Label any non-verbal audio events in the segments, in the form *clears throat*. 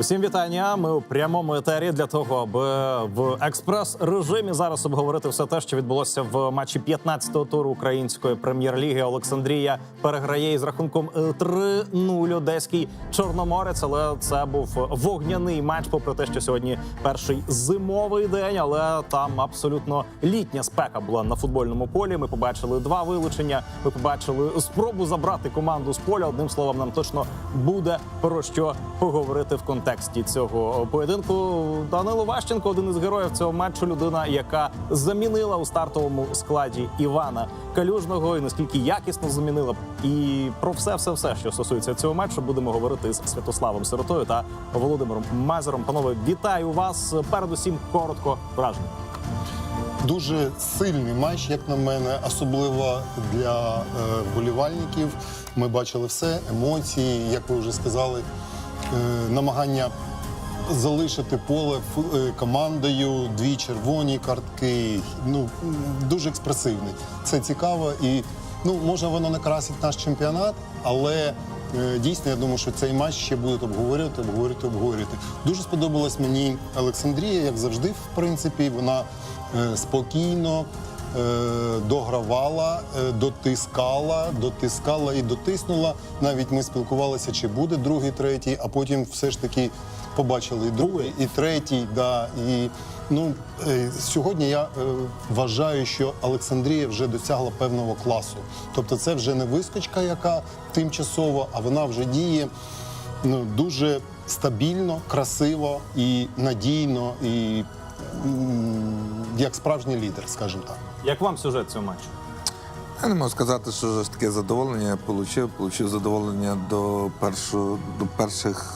Усім вітання. Ми у прямому етері для того, аби в експрес-режимі зараз обговорити все те, що відбулося в матчі 15-го туру української прем'єр-ліги. Олександрія переграє із рахунком е, 3-0 одеський чорноморець. Але це був вогняний матч, попри те, що сьогодні перший зимовий день, але там абсолютно літня спека була на футбольному полі. Ми побачили два вилучення. Ми побачили спробу забрати команду з поля. Одним словом, нам точно буде про що поговорити в контексті цього поєдинку. Данило Ващенко, один із героїв цього матчу, людина, яка замінила у стартовому складі Івана Калюжного, і наскільки якісно замінила. І про все, все, все, що стосується цього матчу, будемо говорити з Святославом Сиротою та Володимиром Мазером. Панове, вітаю вас. Передусім коротко враження. Дуже сильний матч, як на мене, особливо для е, вболівальників. Ми бачили все, емоції, як ви вже сказали, намагання залишити поле е, командою, дві червоні картки. Ну дуже експресивний. Це цікаво і ну може воно не красить наш чемпіонат, але. е, Дійсно, я думаю, що цей матч ще будуть обговорювати, обговорювати, обговорювати. Дуже сподобалась мені Олександрія, як завжди, в принципі, вона е, спокійно е, догравала, е, дотискала, дотискала і дотиснула. Навіть ми спілкувалися, чи буде другий, третій, а потім все ж таки побачили і другий, і третій. Да, і, ну, е, сьогодні я е, вважаю, що Олександрія вже досягла певного класу. Тобто це вже не вискочка, яка тимчасово, а вона вже діє ну, дуже стабільно, красиво і надійно, і як справжній лідер, скажімо так. Як вам сюжет цього матчу? Я не можу сказати, що ж таке задоволення я отримав. Получив задоволення до, першого, до перших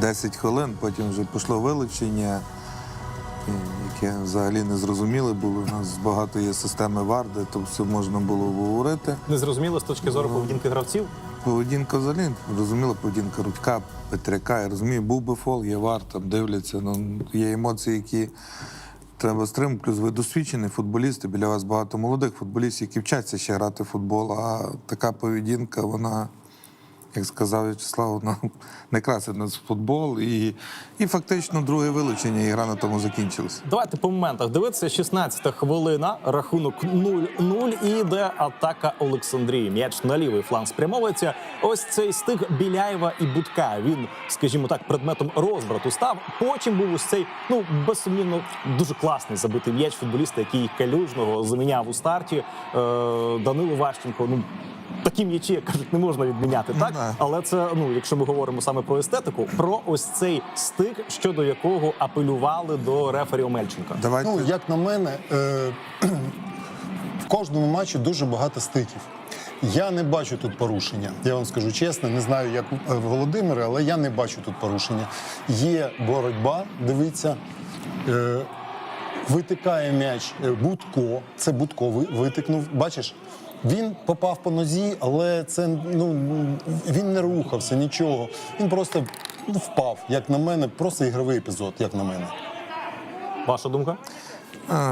10 хвилин, потім вже пішло вилучення, яке взагалі не зрозуміле було. У нас багато є системи варди, то все можна було говорити. Не зрозуміло з точки зору поведінки гравців. Поведінка взагалі, розуміла поведінка Рудька, Петряка. Я розумію, був би фол, є вар, там дивляться. Ну, є емоції, які треба стрим Плюс ви досвідчені футболісти. Біля вас багато молодих футболістів, які вчаться ще грати в футбол. А така поведінка, вона, як сказав В'ячеслав, вона не красить нас футбол. І, і фактично друге вилучення, і гра на тому закінчилася. Давайте по моментах дивитися. 16-та хвилина, рахунок 0-0 і йде атака Олександрії. М'яч на лівий фланг спрямовується. Ось цей стиг Біляєва і Будка. Він, скажімо так, предметом розбрату став. Потім був ось цей, ну безсумнівно, дуже класний забитий м'яч футболіста, який калюжного заміняв у старті. Е, Данило Ващенко. Ну такі м'ячі, як кажуть, не можна відміняти. Так, да. але це ну, якщо ми говоримо саме про естетику, про ось цей стик, щодо якого апелювали до рефері Омельченка. Давайте Ну, як на мене, е, *clears throat* в кожному матчі дуже багато стиків. Я не бачу тут порушення. Я вам скажу чесно, не знаю, як е, Володимир, але я не бачу тут порушення. Є боротьба, дивіться. Е, витикає м'яч е, Будко. Це Будко витикнув. Бачиш, він попав по нозі, але це ну він не рухався, нічого. Він просто ну, впав. Як на мене, просто ігровий епізод, як на мене. Ваша думка?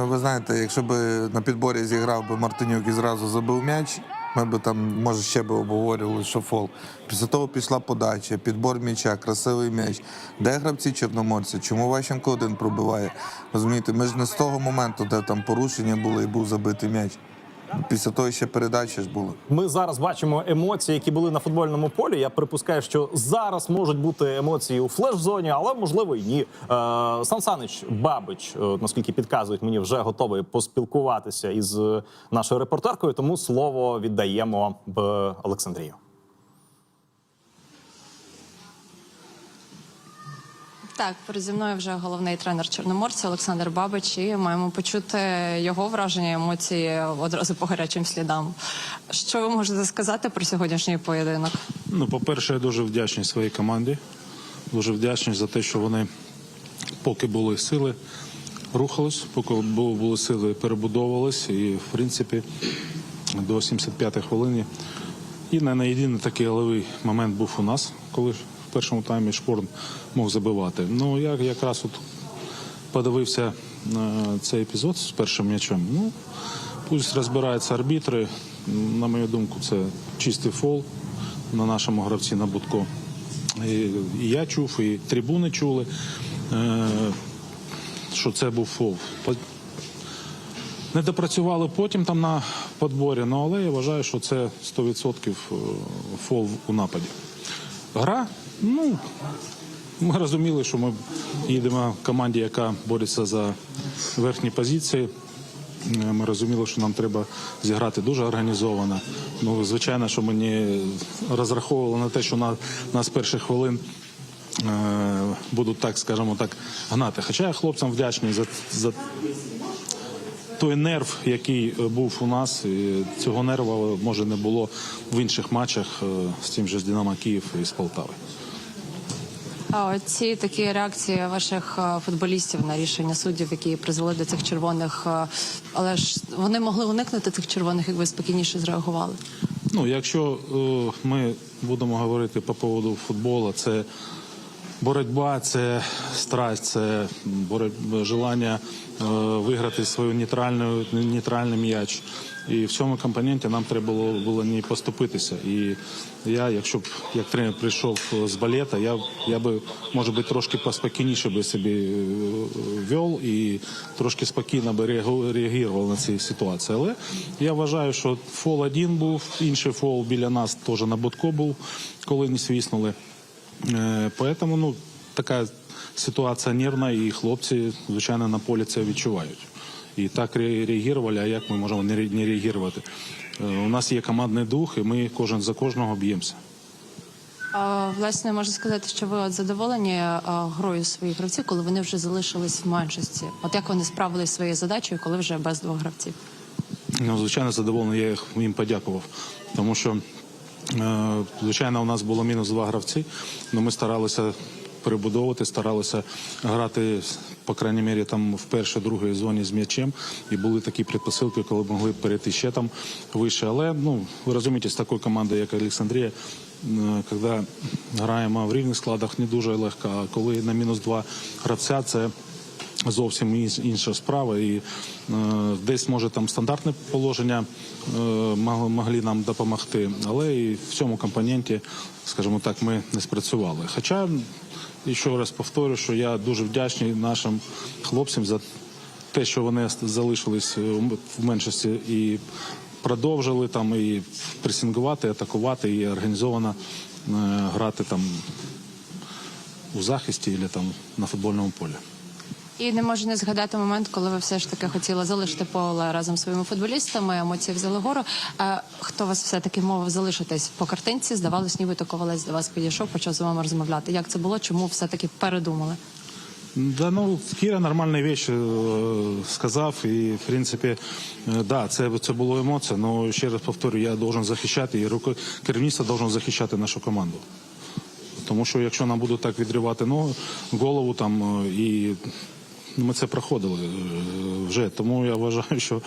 Ви знаєте, якщо б на підборі зіграв би Мартинюк і зразу забив м'яч, ми б там, може, ще би обговорювали, що фол. Після того пішла подача, підбор м'яча, красивий м'яч. Де гравці чорноморці? Чому Ващенко один пробиває? Розумієте, ми ж не з того моменту, де там порушення було і був забитий м'яч. Після того ще передача ж була. Ми зараз бачимо емоції, які були на футбольному полі. Я припускаю, що зараз можуть бути емоції у флеш-зоні, але можливо і ні. Е, Сан Санич Бабич, е, наскільки підказують, мені вже готовий поспілкуватися із е, нашою репортеркою. Тому слово віддаємо Олександрію. Так, переді мною вже головний тренер Чорноморця Олександр Бабич, і маємо почути його враження, емоції одразу по гарячим слідам. Що ви можете сказати про сьогоднішній поєдинок? Ну, по-перше, я дуже вдячний своїй команді. Дуже вдячний за те, що вони, поки були сили, рухались, поки були сили, перебудовувались. І, в принципі, до 75-ї хвилини. І не на єдиний такий головий момент був у нас, коли першому таймі Шпорн мог забивати. Ну, я якраз от подивився на цей епізод з першим м'ячем. Ну, пусть розбираються арбітри. На мою думку, це чистий фол на нашому гравці на Будко. І, я чув, і трибуни чули, е, що це був фол. Не допрацювали потім там на подборі, ну, але я вважаю, що це 100% фол у нападі. Гра, ну, ми розуміли, що ми їдемо в команді, яка бореться за верхні позиції. Е, Ми розуміли, що нам треба зіграти дуже організовано. Ну, звичайно, що ми не розраховували на те, що на нас перших хвилин е, будуть так, скажімо так, гнати. Хоча я хлопцям вдячний за, за той нерв, який е, був у нас. Цього нерва може не було в інших матчах е, з тим же з Динамо Київ і з Полтави. А ці такі реакції ваших е, футболістів на рішення суддів, які призвели до цих червоних, е, але ж вони могли уникнути цих червоних, якби спокійніше зреагували. Ну, якщо е, ми будемо говорити по поводу футболу, це боротьба, це страсть, це боротьба, е, виграти свою нейтральну, нейтральний м'яч. І в цьому компоненті нам треба було, було не поступитися. І я, якщо б як тренер прийшов з балета, я, я би, може би, трошки поспокійніше би собі е, вел і трошки спокійно би реагу- реагував на ці ситуації. Але я вважаю, що фол один був, інший фол біля нас теж на Будко був, коли не свіснули. Е, Поэтому ну, така ситуація нервна, і хлопці, звичайно, на полі це відчувають. І так реагували, а як ми можемо не реагувати? Е, У нас є командний дух, і ми кожен за кожного б'ємося. А, власне, можу сказати, що ви от задоволені а, грою своїх гравців, коли вони вже залишились в меншості. От як вони справились своєю задачею, коли вже без двох гравців? Ну, звичайно, задоволений, я їм подякував. Тому що, е, звичайно, у нас було мінус два гравці, але ми старалися перебудовувати, старалися грати, по крайній мірі, там в першій, другій зоні з м'ячем. І були такі предпосилки, коли могли перейти ще там вище. Але ну, ви розумієте, з такою командою, як Олександрія, е, коли граємо в рівних складах, не дуже легко. А коли на мінус два гравця, це зовсім інша справа. І е, десь може там стандартне положення е, могли нам допомогти, але і в цьому компоненті, скажімо так, ми не спрацювали. Хоча і ще раз повторю, що я дуже вдячний нашим хлопцям за те, що вони залишились е, в меншості і продовжили там і пресингувати, атакувати і організовано е, грати там у захисті або там на футбольному полі. І не можу не згадати момент, коли ви все ж таки хотіли залишити поле разом зі своїми футболістами. Емоції взяли гору. А хто вас все таки мовив залишитись по картинці? Здавалось, нібито ковалець до вас підійшов, почав з вами розмовляти. Як це було? Чому все таки передумали? Да, ну Кіра нормальні речі е, сказав, і в принципі, е, да, це, це було емоція. але ще раз повторю, я должен захищати, і руко керівництво должен захищати нашу команду. Тому що якщо нам будуть так відривати ногу, голову там е, і ми це проходили е, вже. Тому я вважаю, що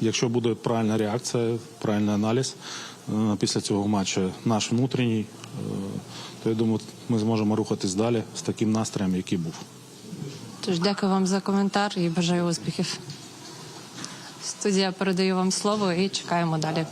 якщо буде правильна реакція, правильний аналіз е, після цього матчу, наш внутрішній, е, то я думаю, ми зможемо рухатись далі з таким настроєм, який був. Тож дякую вам за коментар і бажаю успіхів. Студія передаю вам слово і чекаємо далі.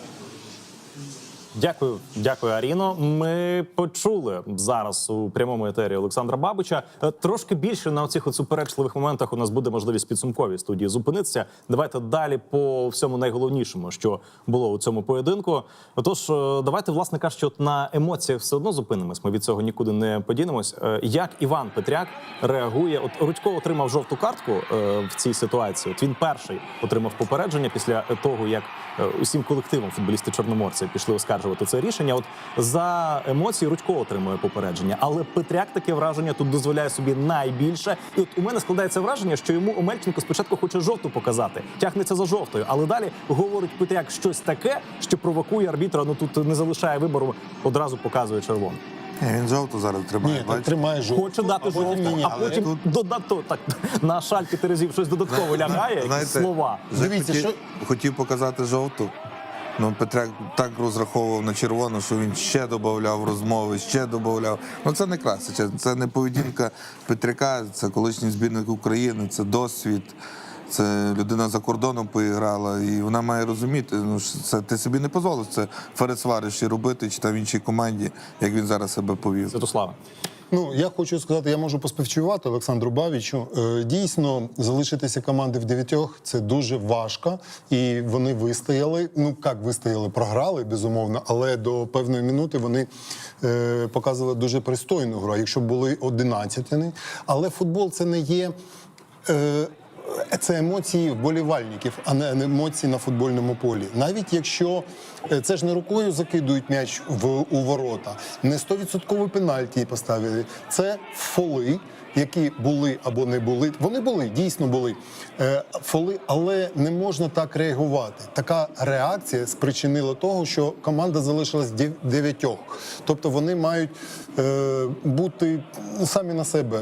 Дякую, дякую, Аріно. Ми почули зараз у прямому етері Олександра Бабича. Е, Трошки більше на цих суперечливих моментах у нас буде можливість підсумковій студії зупинитися. Давайте далі по всьому найголовнішому, що було у цьому поєдинку. Отож, е, давайте, власне кажучи, от на емоціях все одно зупинимось. Ми від цього нікуди не подінемось. Е, Як Іван Петряк реагує? От Рудько отримав жовту картку в цій ситуації. От він перший отримав попередження після того, як усім колективом футболісти Чорноморця пішли оскаржувати це рішення. От за емоції Рудько отримує попередження, але Петряк таке враження тут дозволяє собі найбільше. І от у мене складається враження, що йому Омельченко спочатку хоче жовту показати, тягнеться за жовтою, але далі говорить Петряк щось таке, що провокує арбітра. Ну тут не залишає вибору, одразу показує червону. Ні, він жовту зараз тримає. Ні, тримає жовту. Хоче дати а потім жовту, а потім тут- додати так *laughs* на шальки терезів щось додатково лягає, Знаєте, слова. Дивіться, хотів, що- хотів показати жовту. Ну, Петряк так розраховував на червону, що він ще додавав розмови, ще додавав. Ну це не краситься. Це не поведінка Петряка, це колишній збірник України, це досвід. Це людина за кордоном поіграла, і вона має розуміти, ну це ти собі не дозволиш це Фересвариші робити чи там в іншій команді, як він зараз себе повів. Святослава. Ну, я хочу сказати, я можу поспівчувати Олександру Бавічу. Е, Дійсно, залишитися команди в дев'ятьох це дуже важко, і вони вистояли. Ну як вистояли, програли безумовно, але до певної минути вони е, показували дуже пристойну гру. Якщо були одинадцятини, але футбол це не є. Е, це емоції вболівальників, а не емоції на футбольному полі. Навіть якщо е, це ж не рукою закидують м'яч в у ворота, не 100% пенальті поставили. Це фоли, які були або не були. Вони були, дійсно були Е, фоли, але не можна так реагувати. Така реакція спричинила того, що команда залишилась дев- дев'ятьох. Тобто вони мають е, бути самі на себе.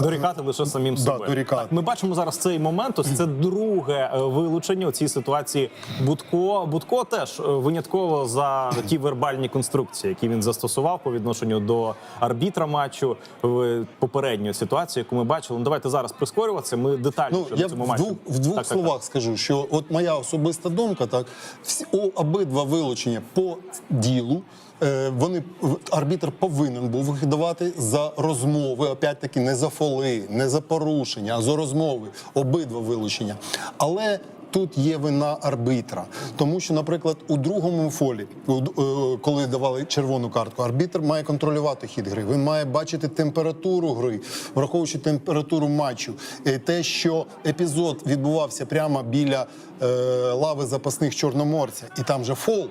Дорікати лише самим Да, собою. дорікати. Ми бачимо зараз цей момент. Ось це друге е, вилучення у цій ситуації. Будко Будко теж е, винятково за ті вербальні конструкції, які він застосував по відношенню до арбітра матчу в попередню ситуацію, яку ми бачили. Ну давайте зараз прискорюватися. Ми детальніше Ну, я цьому в матчу. двох, в двох Так, так, словах скажу, що от моя особиста думка, так всі обидва вилучення по ділу. Е, вони арбітр повинен був їх давати за розмови. Опять-таки не за фоли, не за порушення, а за розмови. Обидва вилучення. Але тут є вина арбітра, тому що, наприклад, у другому фолі, е, коли давали червону картку, арбітр має контролювати хід гри. Він має бачити температуру гри, враховуючи температуру матчу. Е, Те, що епізод відбувався прямо біля лави запасних чорноморця, і там же фол.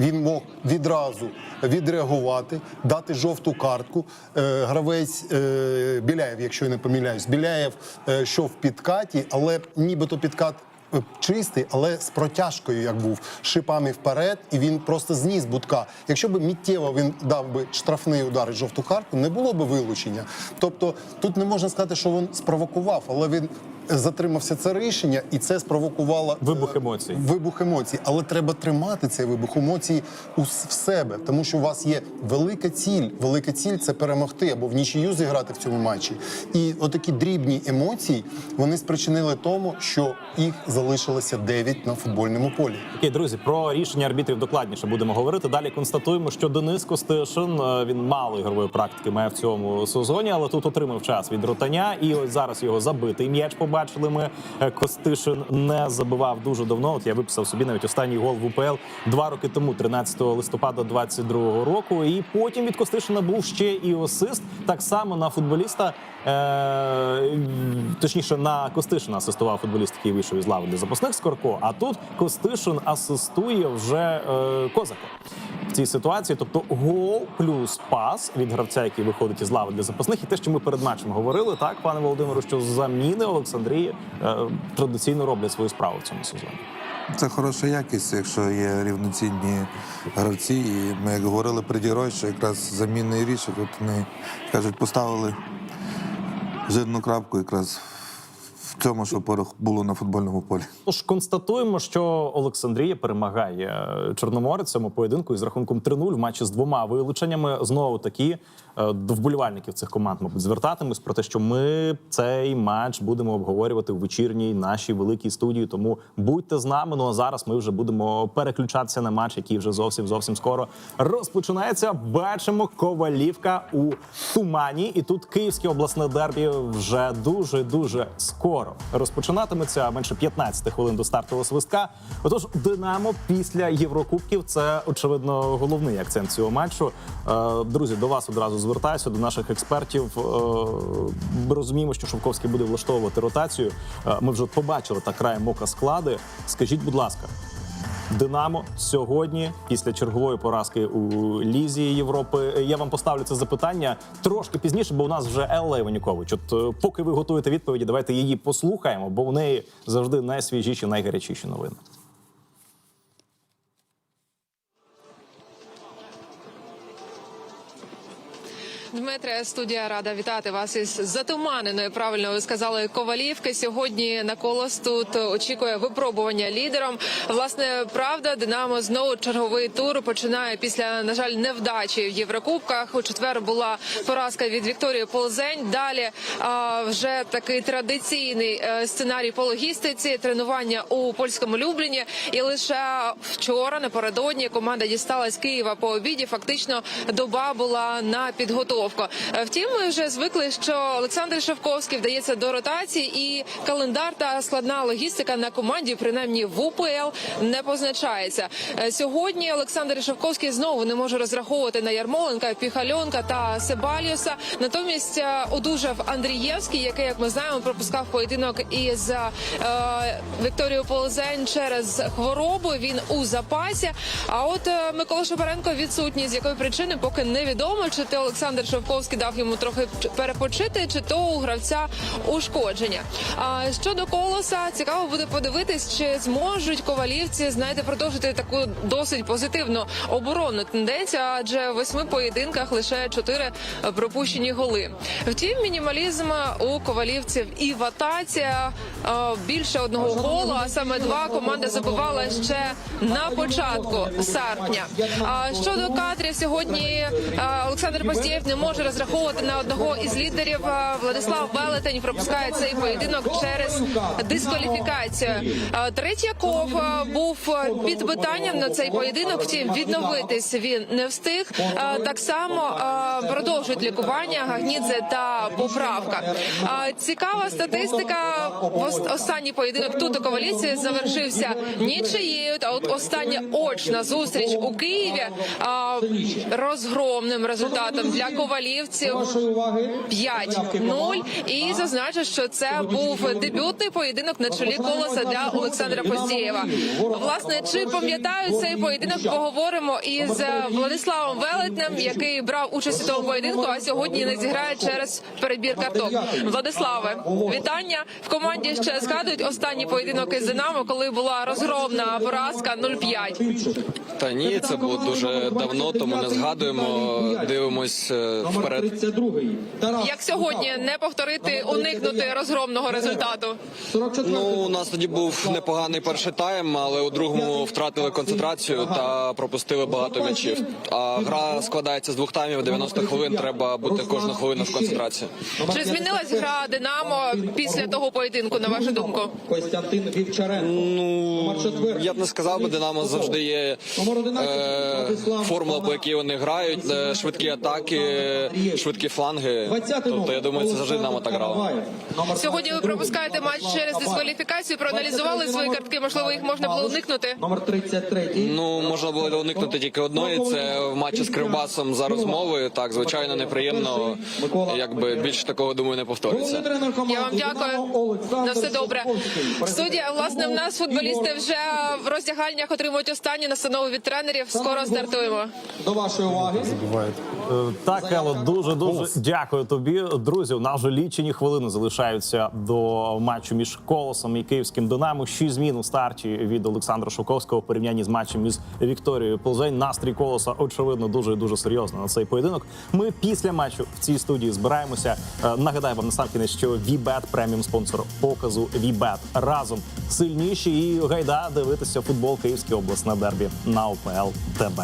Він мог відразу відреагувати, дати жовту картку. Е, гравець е, Біляєв, якщо я не помиляюсь, Біляєв е, йшов в підкаті, але нібито підкат чистий, але з протяжкою, як був, шипами вперед, і він просто зніс будка. Якщо б миттєво він дав би штрафний удар і жовту картку, не було б вилучення. Тобто тут не можна сказати, що він спровокував, але він затримався це рішення, і це спровокувало е, Вибух емоцій. Вибух емоцій, але треба тримати цей вибух емоцій у в себе, тому що у вас є велика ціль. Велика ціль це перемогти або в нічию зіграти в цьому матчі. І отакі дрібні емоції вони спричинили тому, що їх залишилося 9 на футбольному полі. Окей, друзі, про рішення арбітрів докладніше будемо говорити. Далі констатуємо, що Денис Костишин е, він мало ігрової практики має в цьому сезоні, але тут отримав час від ротання. І ось зараз його забитий м'яч побачили. Ми Е, Костишин не забивав дуже давно. От я виписав собі навіть останній гол в УПЛ два роки тому, 13 листопада 22 року. І потім від Костишина був ще і асист. Так само на футболіста, е, точніше на Костишина асистував футболіст, який вийшов із лави для запасних Скорко. А тут Костишин асистує вже е, Козака в цій ситуації. Тобто гол плюс пас від гравця, який виходить із лави для запасних, і те, що ми перед матчем говорили, так пане Володимиру, що заміни Олександрії е, традиційно роблять свою справу в цьому сезоні. Це хороша якість, якщо є рівноцінні гравці. І ми як говорили при Дірой, що якраз замінний рішок, от вони кажуть, поставили жирну крапку якраз цьому, що було на футбольному полі. Тож констатуємо, що Олександрія перемагає Чорноморець цьому поєдинку із рахунком 3-0 в матчі з двома вилученнями. Знову таки е, до вболівальників цих команд, мабуть, звертатимось про те, що ми цей матч будемо обговорювати в вечірній нашій великій студії. Тому будьте з нами. Ну а зараз ми вже будемо переключатися на матч, який вже зовсім зовсім скоро розпочинається. Бачимо ковалівка у тумані, і тут київське обласне дербі вже дуже дуже скоро розпочинатиметься. Менше 15 хвилин до стартового свистка. Отож, Динамо після Єврокубків це очевидно головний акцент цього матчу. Е, Друзі, до вас одразу звертаюся до наших експертів. Е, Ми розуміємо, що Шовковський буде влаштовувати ротацію. Е, Ми вже побачили так краєм ока склади. Скажіть, будь ласка. Динамо сьогодні, після чергової поразки у Лізі Європи. Я вам поставлю це запитання трошки пізніше, бо у нас вже Елла Іванюкович. От е, поки ви готуєте відповіді, давайте її послухаємо, бо у неї завжди найсвіжіші, найгарячіші новини. Дмитре, студія рада вітати вас із затуманеної. Правильно ви сказали Ковалівки. Сьогодні на колос тут очікує випробування лідером. Власне, правда, Динамо знову черговий тур починає після, на жаль, невдачі в Єврокубках. У четвер була поразка від Вікторії Ползень. Далі а, вже такий традиційний е, сценарій по логістиці, тренування у польському Любліні. І лише вчора напередодні команда дісталась Києва по обіді. Фактично доба була на підготовку. Е, Втім, ми вже звикли, що Олександр Шевковський вдається до ротації, і календар та складна логістика на команді, принаймні в УПЛ, не позначається. Е, Сьогодні Олександр Шевковський знову не може розраховувати на Ярмоленка, Піхальонка та Себаліуса. Натомість е, одужав Андрієвський, який, як ми знаємо, пропускав поєдинок із е, Вікторією Полозень через хворобу. Він у запасі. А от е, Микола Шапаренко відсутній, з якої причини поки невідомо, чи то Олександр Шевковський дав йому трохи перепочити, чи то у гравця ушкодження. А щодо колоса, цікаво буде подивитись, чи зможуть ковалівці знаєте продовжити таку досить позитивну оборонну тенденцію, адже в восьми поєдинках лише чотири е, пропущені голи. Втім, мінімалізм у ковалівців і в атаці е, більше одного голу, а саме два команда забивала ще на початку серпня. А щодо кадрів, сьогодні е, Олександр Постєєв не може розраховувати на одного із лідерів. Е, Владислав Велетень пропускає цей поєдинок через дискваліфікацію. Е, Третьяков е, був під питанням на цей поєдинок. Втім, відновитись він не встиг. Так само продовжують лікування Гагнідзе та поправка. Цікава статистика. Ос- Останній поєдинок тут у Коваліці завершився нічиєю. Та от остання очна зустріч у Києві розгромним результатом для ковалівців 5-0. І зазначу, що це був дебютний поєдинок на чолі колоса для Олександра Постєєва. Власне, чи пам'ятають цей поєдинок? Поговоримо із е, Владиславом Велетнем, який брав участь у тому поєдинку, а сьогодні не зіграє через перебір карток. Владиславе, вітання в команді. Ще згадують останній поєдинок із Динамо, коли була розгромна поразка 0-5. Та ні, це було дуже давно, тому не згадуємо. Дивимось вперед. 32-й. Тарас. Як сьогодні не повторити, уникнути розгромного результату? 44-й. Ну у нас тоді був непоганий перший тайм, але у другому втратили концентрацію та пропустили багато м'ячів. А гра складається з двох таймів. 90 хвилин. Треба бути кожну хвилину в концентрації. Чи змінилась гра Динамо після того поєдинку? На вашу думку? Костянтин Вівчаренко. Ну я б не сказав би, Динамо завжди є е, формула, по якій вони грають. е, Швидкі атаки, швидкі фланги. 20 Тобто я думаю, це завжди Динамо так грало. Сьогодні ви пропускаєте матч через дискваліфікацію. Проаналізували свої картки. Можливо, їх можна було уникнути. Номер 33 Ну можна було уникнути тільки одної. Це в матчі з Кривбасом за розмови. Так, звичайно, неприємно. Якби більше такого думаю не повториться. Тренер Я вам дякую. На все добре. Студія, власне, в нас футболісти вже в роздягальнях отримують останні настанови від тренерів. Скоро стартуємо. До вашої уваги. Е, Так, Ело, дуже дуже дякую тобі. Друзі, у нас вже лічені хвилини залишаються до матчу між колосом і київським Динамо. Шість змін у старті від Олександра Шуковського в порівнянні з матчем із Вікторією Ползень. Настрій колоса очевидно дуже дуже серйозно на цей поєдинок. Ми після матчу в цій студії збираємося. Е, Нагадаю вам насамкінець, що Вібет преміум спонсор показу Вібет разом сильніші і гайда дивитися футбол Київської обласне дербі на ОПЛ ТБ.